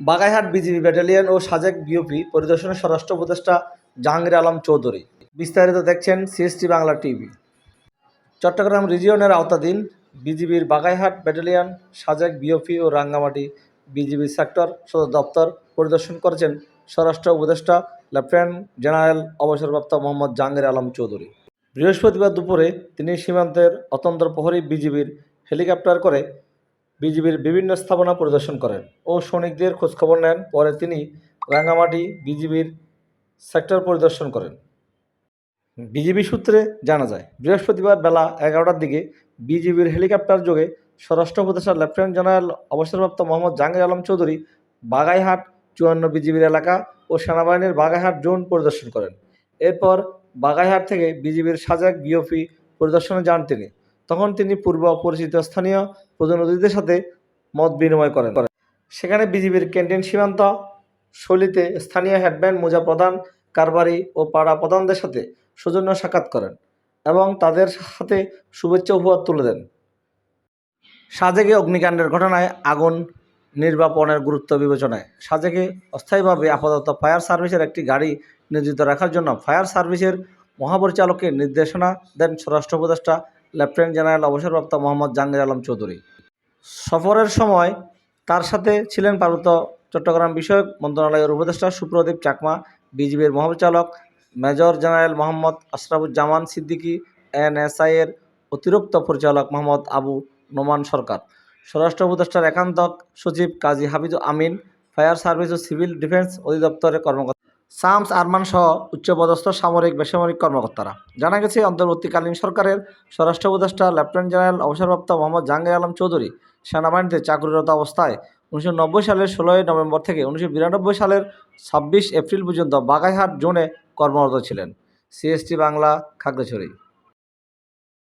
Bagaihat BGB battalion ও Sajek BOP পরিদর্শনে স্বরাষ্ট্র উপদেষ্টা জাহাঙ্গীর আলম চৌধুরী। বিস্তারিত দেখছেন সিএসটি বাংলা টিভি। চট্টগ্রাম রিজিয়নের আওতাধীন বিজিবির বাগাইহাট ব্যাটালিয়ন, সাজেক বিওপি ও রাঙ্গামাটি বিজিবি সেক্টর সদর দপ্তর পরিদর্শন করেছেন স্বরাষ্ট্র উপদেষ্টা লেফটেন্যান্ট জেনারেল অবসরপ্রাপ্ত মোহাম্মদ জাহাঙ্গীর আলম চৌধুরী। বৃহস্পতিবার দুপুরে তিনি সীমান্তের অতন্ত্র প্রহরী বিজিবির হেলিকপ্টার করে বিজিবির বিভিন্ন স্থাপনা পরিদর্শন করেন ও সৈনিকদের খোঁজখবর নেন। পরে তিনি রাঙ্গামাটি বিজিবির সেক্টর পরিদর্শন করেন। বিজিবি সূত্রে জানা যায়, বৃহস্পতিবার বেলা এগারোটার দিকে বিজিবির হেলিকপ্টার যোগে স্বরাষ্ট্র উপদেষ্টা লেফটেন্যান্ট জেনারেল অবসরপ্রাপ্ত মোহাম্মদ জাহাঙ্গীর আলম চৌধুরী বাগাইহাট, চুয়ান্ন বিজিবির এলাকা ও সেনাবাহিনীর বাগাইহাট জোন পরিদর্শন করেন। এরপর বাগাইহাট থেকে বিজিবির সাজাক বিওপি পরিদর্শনে যান তিনি। তখন তিনি পূর্ব পরিচিত স্থানীয় প্রতিনিধিদের সাথে মত বিনিময় করেন। সেখানে বিজিবির ক্যান্টিন সীমান্ত শৈলীতে স্থানীয় হেডব্যান্ড মোজা প্রধান কারবারি ও পাড়া প্রধানদের সাথে সৌজন্য সাক্ষাৎ করেন এবং তাদের সাথে শুভেচ্ছা উপহার তুলে দেন। সাজেকে অগ্নিকাণ্ডের ঘটনায় আগুন নির্বাপনের গুরুত্ব বিবেচনায়। সাজেকে অস্থায়ীভাবে আপাতত ফায়ার সার্ভিসের একটি গাড়ি নিয়োজিত রাখার জন্য ফায়ার সার্ভিসের মহাপরিচালককে নির্দেশনা দেন স্বরাষ্ট্র উপদেষ্টা লেফটেন্যান্ট জেনারেল অবসরপ্রাপ্ত মোহাম্মদ জাহাঙ্গীর আলম চৌধুরী। সফরের সময় তার সাথে ছিলেন পার্বত্য চট্টগ্রাম বিষয়ক মন্ত্রণালয়ের উপদেষ্টা সুপ্রদীপ চাকমা, বিজিবির মহাপরিচালক major general Mohammad Ashrafuzzaman Siddiqui NSI এর অতিরিক্ত পরিচালক মোহাম্মদ আবু নোমান সরকার। স্বরাষ্ট্র উপদেষ্টার একান্ত সচিব কাজী হাফিজ আমিন, ফায়ার সার্ভিস ও সিভিল ডিফেন্স অধিদপ্তরের কর্মকর্তা। শামস আরমান সহ উচ্চপদস্থ সামরিক বেসামরিক কর্মকর্তারা। জানা গেছে, অন্তর্বর্তীকালীন সরকারের স্বরাষ্ট্র উপদেষ্টা, লেফটেন্যান্ট জেনারেল অবসরপ্রাপ্ত মোহাম্মদ জাহাঙ্গীর আলম চৌধুরী সেনাবাহিনীতে চাকরিরত অবস্থায় উনিশশো নব্বই সালের ষোলোই নভেম্বর থেকে উনিশশো বিরানব্বই সালের ছাব্বিশ এপ্রিল পর্যন্ত বাগাইহাট জোনে কর্মরত ছিলেন। সিএসটি বাংলা, খাগড়াছড়ি।